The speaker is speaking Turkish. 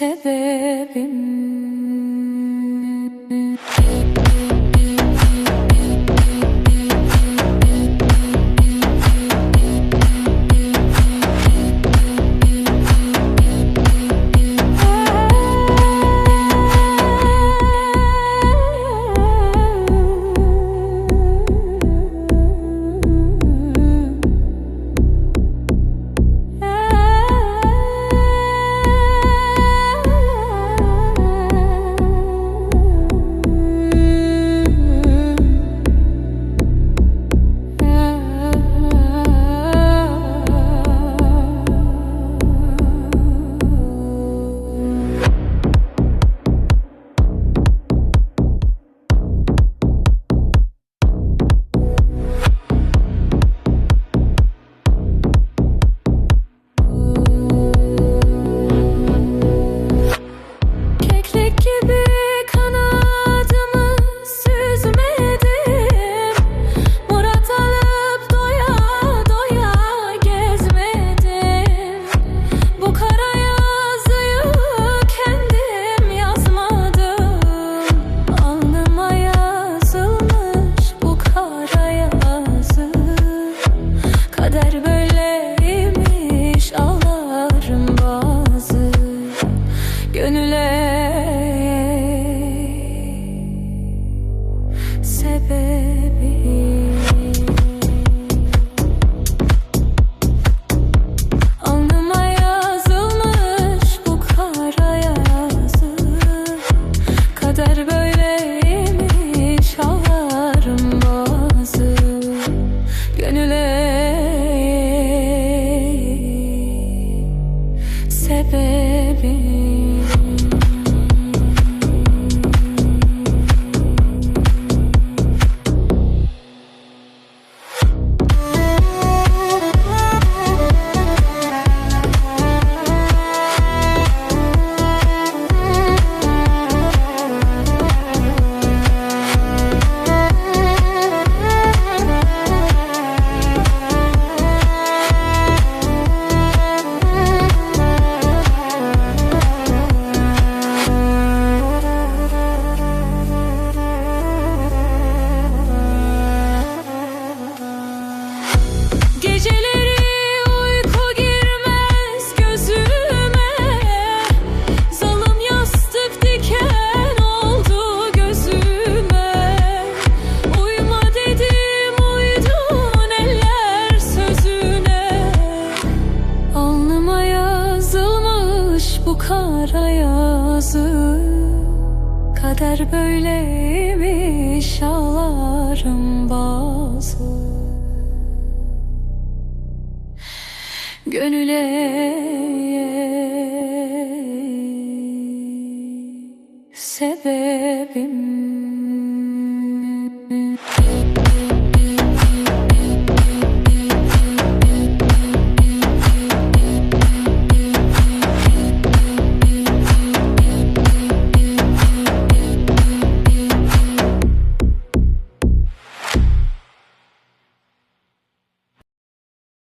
sebebim Gönüle. Sebebi. Alnıma yazılmış bu kara yazı. Kader böyleymiş ağlarım bazı Gönüle. Sebebi kara yazı. Kader böyleymiş ağlarım bazı Gönüle. Sebebim